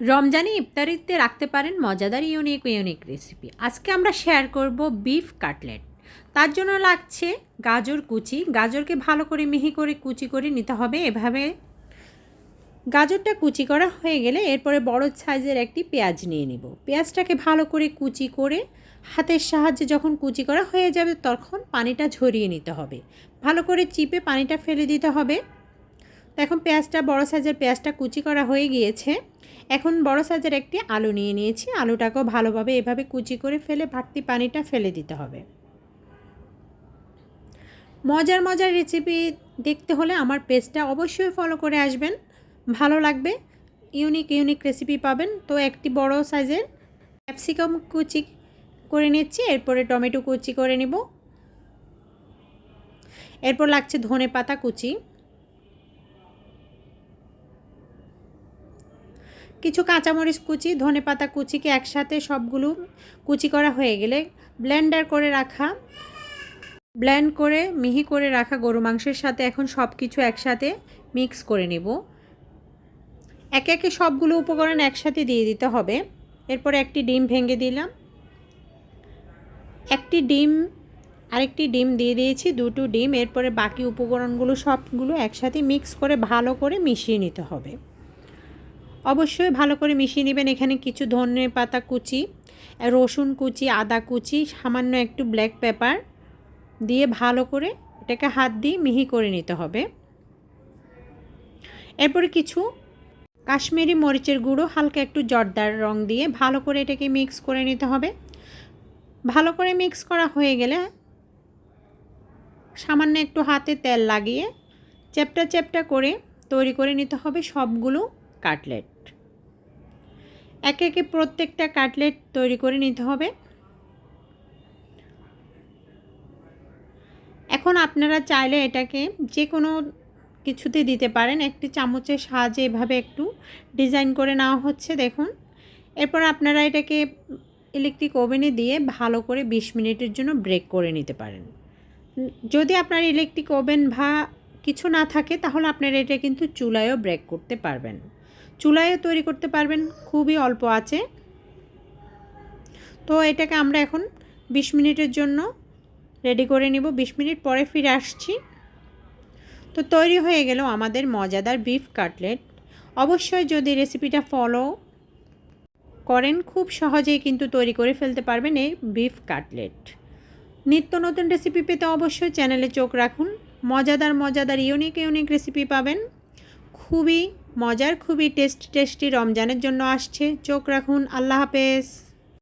রমজানে ইফতারিতে রাখতে পারেন মজাদার ইউনিক ইউনিক রেসিপি। আজকে আমরা শেয়ার করব বিফ কাটলেট তার জন্য লাগছে গাজর কুচি। গাজরকে ভালো করে মিহি করে কুচি করে নিতে হবে। এভাবে গাজরটা কুচি করা হয়ে গেলে এরপরে বড় সাইজের একটি পেঁয়াজ নিয়ে নিব। পেঁয়াজটাকে ভালো করে কুচি করে হাতের সাহায্যে যখন কুচি করা হয়ে যাবে তখন পানিটা ঝরিয়ে নিতে হবে। ভালো করে চিপে পানিটা ফেলে দিতে হবে। এখন পেঁয়াজটা, বড় সাইজের পেঁয়াজটা কুচি করা হয়ে গিয়েছে। এখন বড় সাইজের একটি আলু নিয়ে নিয়েছি। আলুটাকেও ভালোভাবে এভাবে কুচি করে ফেলে ভাটতি পানিটা ফেলে দিতে হবে। মজার মজার রেসিপি দেখতে হলে আমার পেজটা অবশ্যই ফলো করে আসবেন। ভালো লাগবে ইউনিক ইউনিক রেসিপি পাবেন। তো একটি বড় সাইজের ক্যাপসিকাম কুচি করে নিচ্ছি, এরপরে টমেটো কুচি করে নিব। এরপর লাগছে ধনে পাতা কুচি। কিছু কাঁচামরিচ কুচি, ধনে পাতা কুচিকে একসাথে সবগুলো কুচি করা হয়ে গেলে ব্লেন্ডার করে রাখা, ব্লেন্ড করে, মিহি করে রাখা গরু মাংসের সাথে এখন সব কিছু একসাথে মিক্স করে নেব। একে একে সবগুলো উপকরণ একসাথে দিয়ে দিতে হবে। এরপরে একটি ডিম ভেঙে দিলাম। একটি ডিম, আরেকটি ডিম দিয়ে দিয়েছি, দুটো ডিম। এরপরে বাকি উপকরণগুলো সবগুলো একসাথে মিক্স করে ভালো করে মিশিয়ে নিতে হবে। অবশ্যই ভালো করে মিশিয়ে নেবেন। এখানে কিছু ধনে পাতা কুচি, রসুন কুচি, আদা কুচি, সামান্য একটু ব্ল্যাক পেপার দিয়ে ভালো করে এটাকে হাত দিয়ে মিহি করে নিতে হবে। এরপরে কিছু কাশ্মীরি মরিচের গুঁড়ো, হালকা একটু জর্দার রং দিয়ে ভালো করে এটাকে মিক্স করে নিতে হবে। ভালো করে মিক্স করা হয়ে গেলে সামান্য একটু হাতে তেল লাগিয়ে চ্যাপটা চ্যাপটা করে তৈরি করে নিতে হবে সবগুলো কাটলেট। একে একে প্রত্যেকটা কাটলেট তৈরি করে নিতে হবে। এখন আপনারা চাইলে এটাকে যে কোনো কিছুতে দিতে পারেন। একটি চামচের সাহায্যে এভাবে একটু ডিজাইন করে নেওয়া হচ্ছে, দেখুন। এরপর আপনারা এটাকে ইলেকট্রিক ওভেনে দিয়ে ভালো করে বিশ মিনিটের জন্য ব্রেক করে নিতে পারেন। যদি আপনার ইলেকট্রিক ওভেন বা কিছু না থাকে, তাহলে আপনারা এটা কিন্তু চুলায়ও ব্রেক করতে পারবেন। চুলায়ও তৈরি করতে পারবেন, খুবই অল্প আছে। তো এটাকে আমরা এখন বিশ মিনিটের জন্য রেডি করে নিব। বিশ মিনিট পরে ফিরে আসছি। তো তৈরি হয়ে গেল আমাদের মজাদার বিফ কাটলেট। অবশ্যই যদি রেসিপিটা ফলো করেন, খুব সহজেই কিন্তু তৈরি করে ফেলতে পারবেন এই বিফ কাটলেট। নিত্য নতুন রেসিপি পেতে অবশ্যই চ্যানেলে চোখ রাখুন। মজাদার মজাদার, ইউনিক ইউনিক রেসিপি পাবেন। খুবই মজার খুবই টেস্টি টেস্টি রমজানের জন্য আসছে। চোখ রাখুন আল্লাহ হাফেজ।